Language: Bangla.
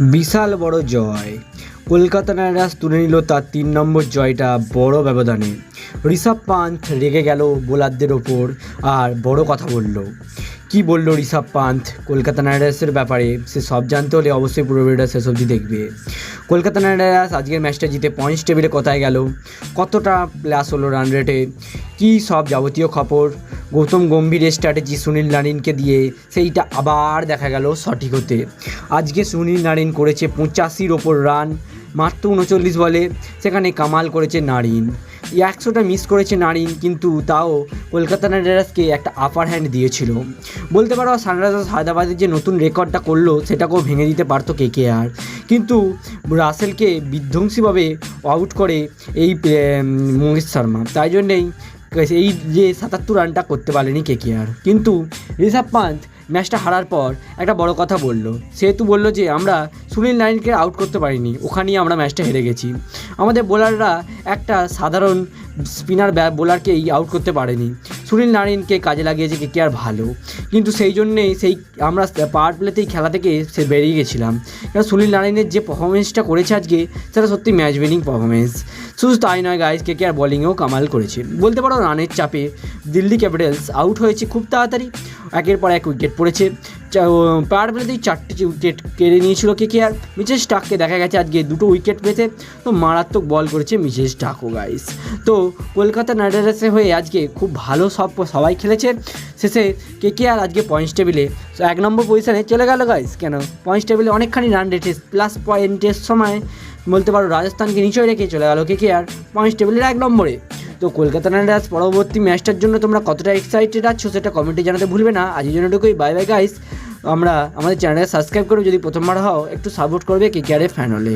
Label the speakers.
Speaker 1: বিশাল বড় জয়। কলকাতা নাইট রাইডার্স তুলে নিল তার তিন নম্বর জয়টা বড় ব্যবধানে। ঋষভ পান্থ রেগে গেল বোলারদের ওপর আর বড় কথা বলল। কি বলল ঋষভ পান্থ? কলকাতা নাইট রাইডার্সের ব্যাপারে সে সব জানতে হলে অবশ্যই পুরো ভিডিওটা শেষ অবধি দেখবে। কলকাতা নাইট রাইডার্স আজকের ম্যাচটা জিতে পয়েন্টস টেবিলে কোথায় গেল? কতটা প্লাস হলো রান রেটে কী সব যাবতীয় খবর? গৌতম গম্ভীরের স্ট্র্যাটেজি সুনীল নারিনকে দিয়ে সেইটা আবার দেখা গেল সঠিক হতে। আজকে সুনীল নারিন করেছে পঁচাশির ওপর রান মাত্র উনচল্লিশ বলে, সেখানে কামাল করেছে নারিন। একশোটা মিস করেছে নারিন, কিন্তু তাও কলকাতা নাইট রাইডার্সকে একটা আপার হ্যান্ড দিয়েছিল। বলতে পারো সানরাইজার্স হায়দ্রাবাদের যে নতুন রেকর্ডটা করল, সেটাকেও ভেঙে দিতে পারতো কে কে আর কিন্তু রাসেলকে বিধ্বংসীভাবে আউট করে এই মহেশ শর্মা। তাই জন্যেই এই যে সাতাত্তর রানটা করতে পারেনি কে কে আর। কিন্তু ঋষভ পান্থ ম্যাচটা হারার পর একটা বড় কথা বলল। সেহেতু বলল যে, আমরা সুনীল নারায়ণকে আউট করতে পারিনি, ওখানেই আমরা ম্যাচটা হেরে গেছি। আমাদের বোলাররা একটা সাধারণ স্পিনার ব্যা বোলারকেই আউট করতে পারেনি। সুনীল নারিনকে কাজে লাগিয়েছে কে কে আর ভালো। কিন্তু সেই জন্যেই সেই আমরা পাওয়ার প্লেতেই খেলা থেকে সে বেরিয়ে গেছিলাম। কারণ সুনীল নারিনের যে পারফরমেন্সটা করেছে আজকে, সেটা সত্যি ম্যাচ উইনিং পারফরমেন্স শুধু তাই নয় গাইজ কে কে আর বলিংয়েও কামাল করেছে। বলতে পারো রানের চাপে দিল্লি ক্যাপিটালস আউট হয়েছে খুব তাড়াতাড়ি। একের পর এক উইকেট পড়েছে। পাওয়ার প্লেতেই চারটে উইকেট কেড়ে নিয়েছিল কে কে আর? মিচেল স্টাককে দেখা গেছে আজকে দুটো উইকেট পেতে তো মারাত্মক বল করেছে মিচেল স্টাকও গাইস তো কলকাতা নাইট রাইডার্সের হয়ে আজকে খুব ভালো সব, সবাই খেলেছে। শেষে কে কে আর আজকে পয়েন্টস টেবিলে এক নম্বর পজিশনে চলে গেল গাইস কেন? পয়েন্টস টেবিলে অনেকখানি রান রেটে প্লাস পয়েন্টের সময় বলতে পারো রাজস্থানকে নিচয় রেখে চলে গেল কে কে আর পয়েন্টস টেবিলের এক নম্বরে। তো কলকাতা নাইট রাইডার্স পরবর্তী ম্যাচটার জন্য তোমরা কতটা এক্সাইটেড আছো সেটা কমেন্টে জানাতে ভুলবে না। আজকের জন্য এটুকুই। বাই বাই গাইস আমরা আমাদের চ্যানেলটা সাবস্ক্রাইব করে যদি প্রথমবার হও, একটু সাপোর্ট করবে কে কে আরের ফ্যান